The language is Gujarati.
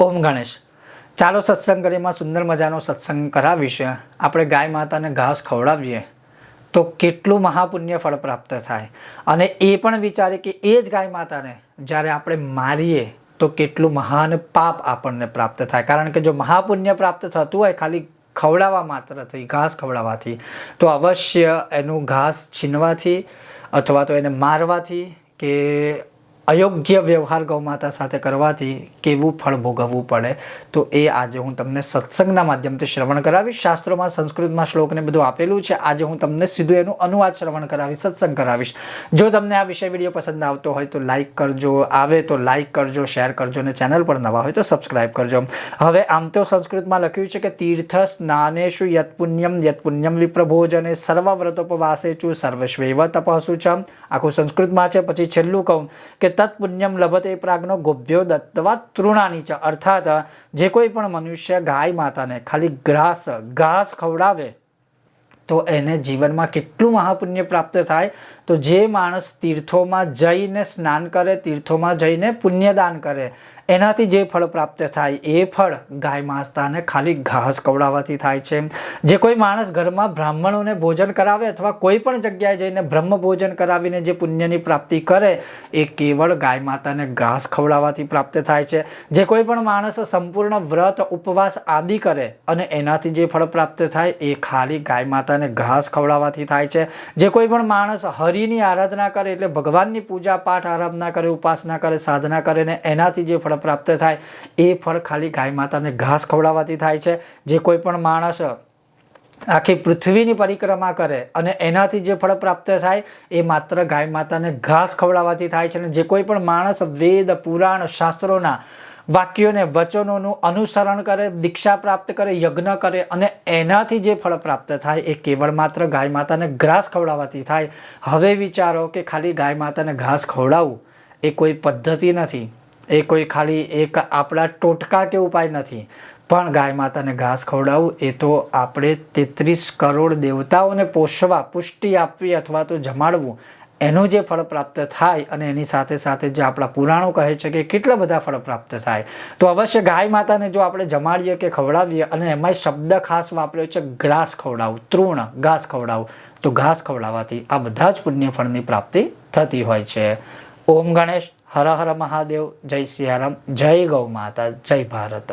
ઓમ ગણેશ. ચાલો સત્સંગ કરીમાં સુંદર મજાનો સત્સંગ કરાવીશે. આપણે ગાય માતાને ઘાસ ખવડાવીએ તો કેટલું મહાપુણ્ય ફળ પ્રાપ્ત થાય. અને એ પણ વિચારે કે એ જ ગાય માતાને જ્યારે આપણે મારીએ તો કેટલું મહાન પાપ આપણને પ્રાપ્ત થાય. કારણ કે જો મહાપુણ્ય પ્રાપ્ત થતું હોય, ખાલી ખવડાવવા માત્રથી ઘાસ ખવડાવવાથી, તો અવશ્ય એનું ઘાસ છીનવાથી અથવા તો એને મારવાથી કે અયોગ્ય વ્યવહાર ગૌમાતા સાથે કરવાથી કેવું ફળ ભોગવવું પડે? તો એ આજે હું તમને સત્સંગના માધ્યમથી શ્રવણ કરાવીશ. શાસ્ત્રોમાં, સંસ્કૃતમાં, શ્લોકને બધું આપેલું છે. આજે હું તમને સીધું એનું અનુવાદ શ્રવણ કરાવીશ, સત્સંગ કરાવીશ. જો તમને આ વિષય વીડિયો પસંદ આવતો હોય તો લાઈક કરજો. આવે તો લાઈક કરજો, શેર કરજો અને ચેનલ પર નવા હોય તો સબસ્ક્રાઈબ કરજો. હવે આમ તો સંસ્કૃતમાં લખ્યું છે કે તીર્થ સ્નાનેશુ યત્પુણ્યમ યત્પુણ્યમ વિપ્રભોજને સર્વવ્રતોપવાસેચુ સર્વશ્વૈવ તપસુ છે આખું સંસ્કૃતમાં છે. પછી છેલ્લું કહું કે તત્ પુણ્યમ લભતે પ્રાગનો ગોભ્યો દત્તવા તૃણાની ચ અર્થાત જે કોઈ પણ મનુષ્ય ગાય માતાને ખાલી ગ્રાસ ઘાસ ખવડાવે તો એને જીવનમાં કેટલું મહાપુણ્ય પ્રાપ્ત થાય તો જે માણસ તીર્થોમાં જઈને સ્નાન કરે, તીર્થોમાં જઈને પુણ્યદાન કરે, એનાથી જે ફળ પ્રાપ્ત થાય, એ ફળ ગાય માસ્તાને ખાલી ઘાસ ખવડાવવાથી થાય છે. જે કોઈ માણસ ઘરમાં બ્રાહ્મણોને ભોજન કરાવે અથવા કોઈ પણ જગ્યાએ જઈને બ્રહ્મ ભોજન કરાવીને જે પુણ્યની પ્રાપ્તિ કરે, એ કેવળ ગાય માતાને ઘાસ ખવડાવવાથી પ્રાપ્ત થાય છે. જે કોઈ પણ માણસ સંપૂર્ણ વ્રત, ઉપવાસ આદિ કરે અને એનાથી જે ફળ પ્રાપ્ત થાય, એ ખાલી ગાય માતાને ઘાસ ખવડાવવાથી થાય છે. જે કોઈ પણ માણસ હરિની આરાધના કરે એટલે ભગવાનની પૂજા પાઠ, આરાધના કરે, ઉપાસના કરે, સાધના કરે ને એનાથી જે ફળ પ્રાપ્ત થાય એ ફળ ખાલી ગાય માતાને ઘાસ ખવડાવવાથી થાય છે. જે કોઈ પણ માણસ આખી પૃથ્વીની પરિક્રમા કરે અને એનાથી જે ફળ પ્રાપ્ત થાય એ માત્ર ગાય માતાને ઘાસ ખવડાવવાથી થાય છે. અને જે કોઈ પણ માણસ વેદ, પુરાણ, શાસ્ત્રોના વાક્યોને વચનોનું અનુસરણ કરે, દીક્ષા પ્રાપ્ત કરે, યજ્ઞ કરે અને એનાથી જે ફળ પ્રાપ્ત થાય એ કેવળ માત્ર ગાય માતાને ઘાસ ખવડાવવાથી થાય. હવે વિચારો કે ખાલી ગાય માતાને ઘાસ ખવડાવવું એ કોઈ પદ્ધતિ નથી. એ કોઈ ખાલી એક આપણા ટોટકા કે ઉપાય નથી. પણ ગાય માતાને ઘાસ ખવડાવવું એ તો આપણે તેત્રીસ કરોડ દેવતાઓને પોષવા, પુષ્ટિ આપવી અથવા તો જમાડવું એનું જે ફળ પ્રાપ્ત થાય અને એની સાથે સાથે જે આપણા પુરાણો કહે છે કે કેટલા બધા ફળ પ્રાપ્ત થાય, તો અવશ્ય ગાય માતાને જો આપણે જમાડીએ કે ખવડાવીએ અને એમાંય શબ્દ ખાસ વાપર્યો છે ગ્રાસ ખવડાવું, તૃણ, ઘાસ ખવડાવું, તો ઘાસ ખવડાવવાથી આ બધા જ પુણ્ય ફળની પ્રાપ્તિ થતી હોય છે. ઓમ ગણેશ, હર હર મહાદેવ, જય સિયારામ જય ગૌ માતા, જય ભારત.